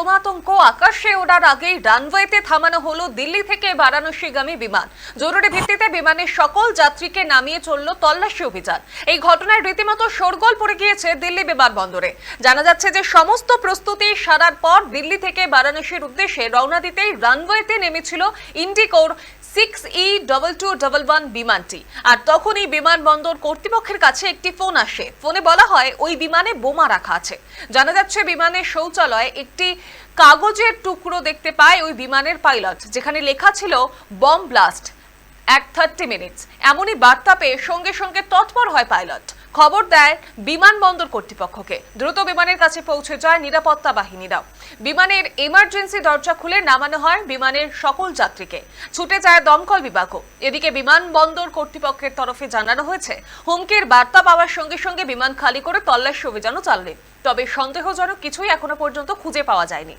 বোমাতঙ্ক আকাশে ওড়ার আগেই রানওয়েতে থামানো হলো দিল্লি থেকে বারাণসীগামী বিমান। জরুরি ভিত্তিতে বিমানের সকল যাত্রীকে নামিয়ে চলল তল্লাশি অভিযান। এই ঘটনায় রীতিমতো শোরগোল পড়ে গিয়েছে দিল্লি বিমানবন্দরে। জানা যাচ্ছে যে সমস্ত প্রস্তুতি সারার পর দিল্লি থেকে বারাণসীর উদ্দেশ্যে রওনা দিতেই রানওয়েতে নেমেছিল ইন্ডিকোর six E double two double one বিমানটি। আর তখনই বিমানবন্দর কর্তৃপক্ষের কাছে একটি ফোন আসে। ফোনে বলা হয়, ওই বিমানে বোমা রাখা আছে। জানা যাচ্ছে, বিমানের শৌচালয়ে একটি কাগজের টুকরো দেখতে পায় ওই বিমানের পাইলট, যেখানে লেখা ছিল, বম ব্লাস্ট, এক থার্টি মিনিটস এমনই বার্তা পেয়ে সঙ্গে সঙ্গে তৎপর হয় পাইলট। খবর দেয় বিমানবন্দর কর্তৃপক্ষকে। দ্রুত বিমানের কাছে পৌঁছে যায় নিরাপত্তা বাহিনীরাও। বিমানের এমার্জেন্সি দরজা খুলে নামানো হয় বিমানের সকল যাত্রীকে। ছুটে যায় দমকল বিভাগও। এদিকে বিমানবন্দর কর্তৃপক্ষের তরফে জানানো হয়েছে, হুমকির বার্তা পাওয়ার সঙ্গে সঙ্গে বিমান খালি করে তল্লাশি অভিযানও চালাবে তবে সন্দেহজনক কিছুই এখনও পর্যন্ত খুঁজে পাওয়া যায়নি।